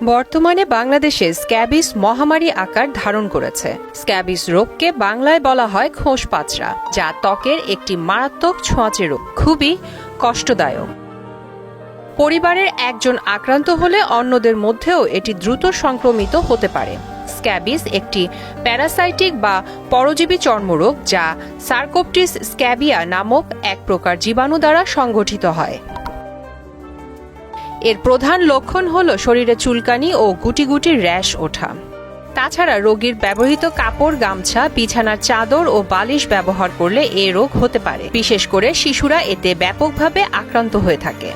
বর্তমানে বাংলাদেশে স্ক্যাবিস মহামারী আকার ধারণ করেছে। স্ক্যাবিস রোগকে বাংলায় বলা হয় খোঁস পাচড়া যা ত্বকের একটি মারাত্মক ছোঁয়াচে রোগ, খুবই কষ্টদায়ক। পরিবারের একজন আক্রান্ত হলে অন্যদের মধ্যেও এটি দ্রুত সংক্রমিত হতে পারে। স্ক্যাবিস একটি প্যারাসাইটিক বা পরজীবী চর্মরোগ, যা সার্কোপটিস স্ক্যাবিয়া নামক এক প্রকার জীবাণু দ্বারা সংগঠিত হয়। এর প্রধান লক্ষণ হল শরীরে চুলকানি ও গুটি গুটি র্যাশ ওঠা। তাছাড়া রোগীর ব্যবহৃত কাপড়, গামছা, বিছানার চাদর ও বালিশ ব্যবহার করলে এ রোগ হতে পারে। বিশেষ করে শিশুরা এতে ব্যাপকভাবে আক্রান্ত হয়ে থাকে।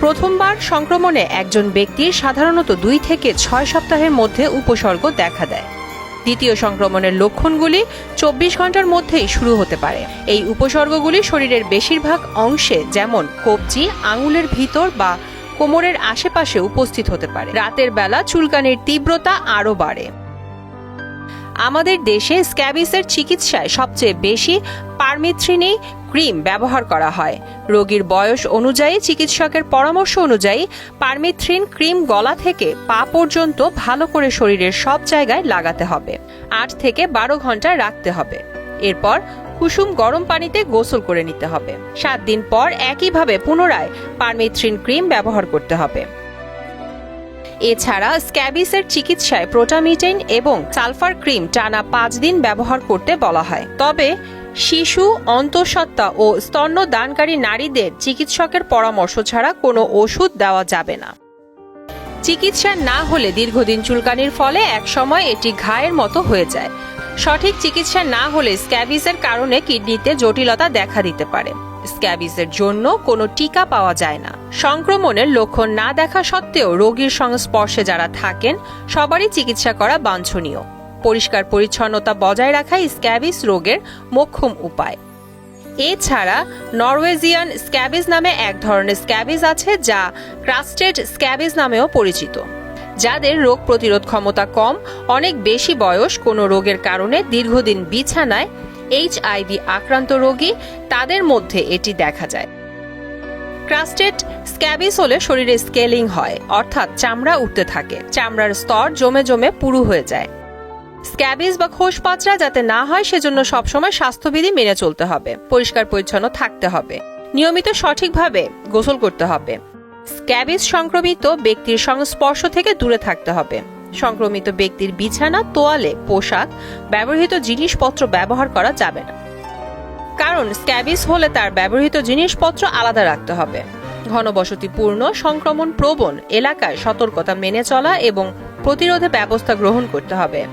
প্রথমবার সংক্রমণে একজন ব্যক্তির সাধারণত দুই থেকে ছয় সপ্তাহের মধ্যে উপসর্গ দেখা দেয়। দ্বিতীয় সংক্রমণের লক্ষণগুলি চব্বিশ ঘণ্টার মধ্যেই শুরু হতে পারে। এই উপসর্গগুলি শরীরের বেশিরভাগ অংশে যেমন কবজি, আঙুলের ভিতর বা কোমরের আশেপাশে উপস্থিত হতে পারে। রাতের বেলা চুলকানির তীব্রতা আরও বাড়ে। আমাদের দেশে স্ক্যাবিসের চিকিৎসায় সবচেয়ে বেশি পারমিথ্রিনি ক্রিম ব্যবহার করা হয়। রোগীর বয়স অনুযায়ী, চিকিৎসকের পরামর্শ অনুযায়ী, পারমিথ্রিন ক্রিম গলা থেকে পা পর্যন্ত ভালো করে শরীরের সব জায়গায় লাগাতে হবে। আট থেকে বারো ঘণ্টা রাখতে হবে। এরপর কুসুম গরম পানিতে গোসল করে নিতে হবে। সাত দিন পর একইভাবে পুনরায় পারমিথ্রিন ক্রিম ব্যবহার করতে হবে। এছাড়া স্ক্যাবিসের চিকিৎসায় প্রোটামিটেন এবং সালফার ক্রিম টানা পাঁচ দিন ব্যবহার করতে বলা হয়। তবে শিশু, অন্তঃসত্ত্বা ও স্তন্য দানকারী নারীদের চিকিৎসকের পরামর্শ ছাড়া কোনো ওষুধ দেওয়া যাবে না। চিকিৎসা না হলে দীর্ঘদিন চুলকানির ফলে একসময় এটি ঘায়ের মতো হয়ে যায়। সঠিক চিকিৎসা না হলে স্ক্যাবিসের কারণে কিডনিতে জটিলতা দেখা দিতে পারে। স্ক্যাবিজের জন্য কোনো টিকা পাওয়া যায় না। সংক্রমণের লক্ষণ না দেখা সত্ত্বেও রোগীর সংস্পর্শে যারা থাকেন, সবারই চিকিৎসা করা বাঞ্ছনীয়। পরিষ্কার পরিচ্ছন্নতা বজায় রাখাই স্ক্যাবিস রোগের মোক্ষম উপায়। এছাড়া নরওয়েজিয়ান স্ক্যাবিজ নামে এক ধরনের স্ক্যাবিজ আছে যা ক্রাস্টেড স্ক্যাবিজ নামেও পরিচিত। যাদের রোগ প্রতিরোধ ক্ষমতা কম, অনেক বেশি বয়স কোনো রোগের কারণে দীর্ঘদিন বিছানায় এইচআইভি আক্রান্ত রোগী, তাদের মধ্যে এটি দেখা যায়। ক্রাস্টেড স্ক্যাবিস হলে শরীরে স্কেলিং হয়, অর্থাৎ চামড়া উঠতে থাকে। চামড়ার স্তর জমে জমে পুরু হয়ে যায়। স্ক্যাবিস বা খোস পাচড়া যাতে না হয়, সেজন্য সবসময় স্বাস্থ্যবিধি মেনে চলতে হবে। পরিষ্কার পরিচ্ছন্ন থাকতে হবে। নিয়মিত সঠিকভাবে গোসল করতে হবে। স্ক্যাবিস সংক্রমিত ব্যক্তির সংস্পর্শ থেকে দূরে থাকতে হবে। সংক্রমিত ব্যক্তির বিছানা, তোয়ালে, পোশাক, ব্যবহৃত জিনিসপত্র ব্যবহার করা যাবে না। কারণ স্ক্যাবিস হলে তার ব্যবহৃত জিনিসপত্র আলাদা রাখতে হবে। ঘনবসতিপূর্ণ, সংক্রমণ প্রবণ এলাকায় সতর্কতা মেনে চলা এবং প্রতিরোধে ব্যবস্থা গ্রহণ করতে হবে।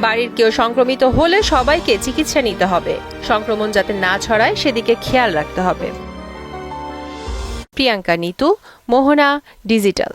বাড়ির কেউ সংক্রমিত হলে সবাইকে চিকিৎসা নিতে হবে। সংক্রমণ যাতে না ছড়ায়, সেদিকে খেয়াল রাখতে হবে। প্রিয়াঙ্কা নিতু মোহনা ডিজিটাল।